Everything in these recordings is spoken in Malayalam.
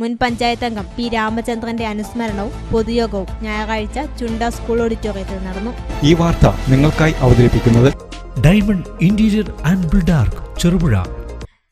മുൻ പഞ്ചായത്ത് അംഗം പി രാമചന്ദ്രന്റെ അനുസ്മരണവും പൊതുയോഗവും ഞായറാഴ്ച ചുണ്ട സ്കൂൾ ഓഡിറ്റോറിയത്തിൽ നടന്നു. ഈ വാർത്ത നിങ്ങൾക്കായി അവതരിപ്പിക്കുന്നത് diamond interior and Buildark Cherupuzha.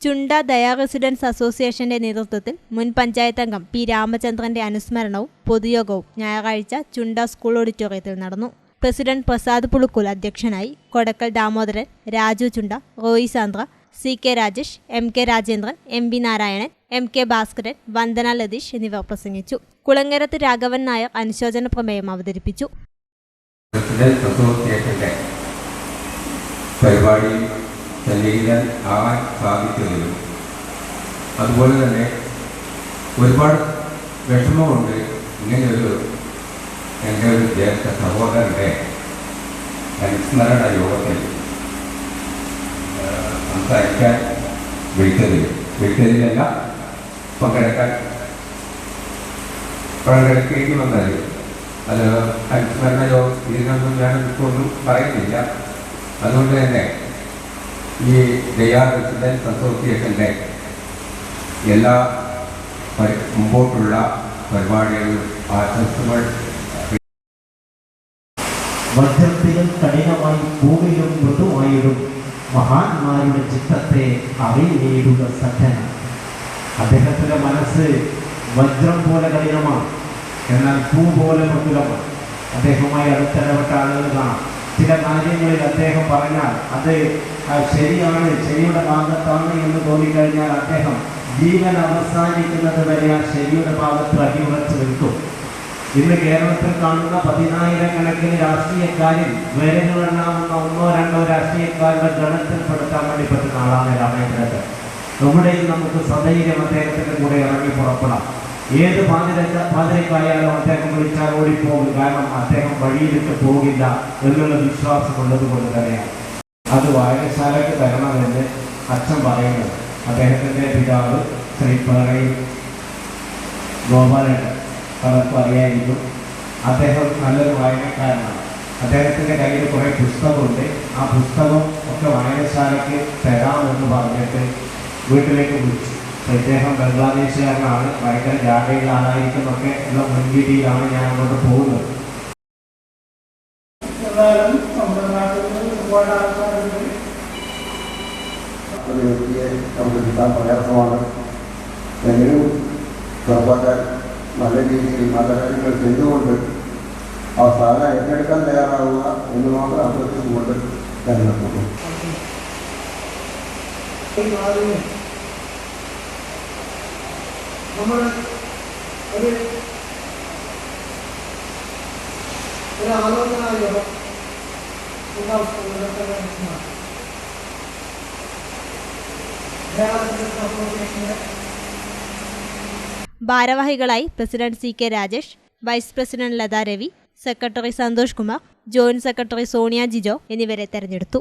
Chunda Daya residence അസോസിയേഷന്റെ നേതൃത്വത്തിൽ മുൻ പഞ്ചായത്ത് അംഗം പി രാമചന്ദ്രന്റെ അനുസ്മരണവും പൊതുയോഗവും ഞായറാഴ്ച ചുണ്ട സ്കൂൾ ഓഡിറ്റോറിയത്തിൽ നടന്നു. പ്രസിഡന്റ് പ്രസാദ് പുളുക്കുൽ അധ്യക്ഷനായി Kodakkal Damodaran Raju Chunda Roy Sandra C K Rajesh M K Rajendran M V Narayanan M K Bhaskaran Vandana Latheesh എന്നിവർ പ്രസംഗിച്ചു. കുളങ്ങരത്ത് രാഘവൻ നായർ അനുശോചന പ്രമേയം അവതരിപ്പിച്ചു. പരിപാടി സന്നിഹിതൻ ആവാൻ സാധിച്ചതിലും അതുപോലെ തന്നെ ഒരുപാട് വിഷമമുണ്ട്. ഇങ്ങനെയൊരു എന്റെ ഒരു ജ്യേഷ്ഠ സഹോദരന്റെ അനുസ്മരണ യോഗത്തിൽ സംസാരിക്കാൻ വിളിച്ചതിൽ വിളിച്ചതിലല്ല പങ്കെടുക്കാൻ പങ്കെടുക്കേണ്ടി വന്നത് അത് അനുസ്മരണ യോഗം ഇതിനൊന്നും ഞാൻ ഒന്നും പറയുന്നില്ല. അതുകൊണ്ട് തന്നെ ഈ ദയാ റെസിഡൻസ് അസോസിയേഷന്റെ എല്ലാ മുമ്പോട്ടുള്ള പരിപാടികളും ആശംസകൾ മധ്യത്തിലും കഠിനമായി ഭൂമിയിലും മൃദുവായിടും മഹാന്മാരുടെ ചിത്രത്തെ അറിയേടുക സജ്ജന അദ്ദേഹത്തിന്റെ മനസ്സ് വജ്രം പോലെ കഠിനമാണ്. എന്നാൽ പൂ പോലെ മൃദുലമാണ്. അദ്ദേഹവുമായി അടുത്തിടപെട്ട ആളുകൾ കാണാം. ചില കാര്യങ്ങളിൽ അദ്ദേഹം പറഞ്ഞാൽ അത് ശരിയാണ് ശരിയുടെ ഭാഗത്താണ് എന്ന് തോന്നിക്കഴിഞ്ഞാൽ അദ്ദേഹം ജീവൻ അവസാനിക്കുന്നത് വരെ ആ ശരിയുടെ ഭാഗത്ത് അടിയുറച്ച് നിൽക്കും. ഇന്ന് കേരളത്തിൽ കാണുന്ന പതിനായിരക്കണക്കിന് രാഷ്ട്രീയക്കാരിൽ വിരലുകളെണ്ണാവുന്ന ഒന്നോ രണ്ടോ രാഷ്ട്രീയക്കാരുടെ ഗണത്തിൽപ്പെടുത്താൻ വേണ്ടി പറ്റുന്ന ആളാണ് രാമേന്ദ്രൻ എവിടെയും നമുക്ക് സധൈര്യം അദ്ദേഹത്തിന്റെ കൂടെ ഇറങ്ങി പുറപ്പെടാം. ഏത് പാതിരക്ക പാതിരക്കായാലും അദ്ദേഹം വിളിച്ചാൽ ഓടിപ്പോകും. കാരണം അദ്ദേഹം വഴിയിലിട്ട് പോകില്ല എന്നുള്ള വിശ്വാസമുള്ളത് കൊണ്ട് തന്നെയാണ്. അത് വായനശാലയ്ക്ക് തരണമെന്ന് അച്ഛൻ പറയുന്നത് അദ്ദേഹത്തിന്റെ പിതാവ് ശ്രീ പറയും ഗോപാലൻ പലർക്കും അറിയായിരിക്കും അദ്ദേഹം നല്ലൊരു വായനക്കാരനാണ്. അദ്ദേഹത്തിന്റെ കയ്യിൽ കുറേ പുസ്തകമുണ്ട്. ആ പുസ്തകം ഒക്കെ വായനശാലയ്ക്ക് തരാമെന്ന് പറഞ്ഞിട്ട് വീട്ടിലേക്ക് വിളിച്ചു അദ്ദേഹം ബംഗ്ലാദേശുകാരനാണ് ഭയങ്കര ജാഗ്രതയുള്ള ആളായിരിക്കുന്നൊക്കെ ഉള്ള മുൻവിധിയിലാണ് ഞാൻ അങ്ങോട്ട് പോകുന്നത് ഒരു വ്യക്തിയെ നമുക്ക് കിട്ടാൻ പ്രയാസമാണ്. എങ്കിലും സർക്കാർ നല്ല രീതിയിൽ നല്ല കാര്യങ്ങൾ ചെയ്തുകൊണ്ട് ആ സ്ഥാനം ഏറ്റെടുക്കാൻ തയ്യാറാവുക എന്ന് മാത്രം അഭ്യർത്ഥിച്ചുകൊണ്ട് ഞാൻ നാടിന് നമ്മൾ ഒരു ഒരു ആലോചന ഭാരവാഹികളായി president C K Rajesh vice president Latha Ravi secretary Santhosh Kumar joint secretary Sonia Jijo എന്നിവരെ തെരഞ്ഞെടുത്തു.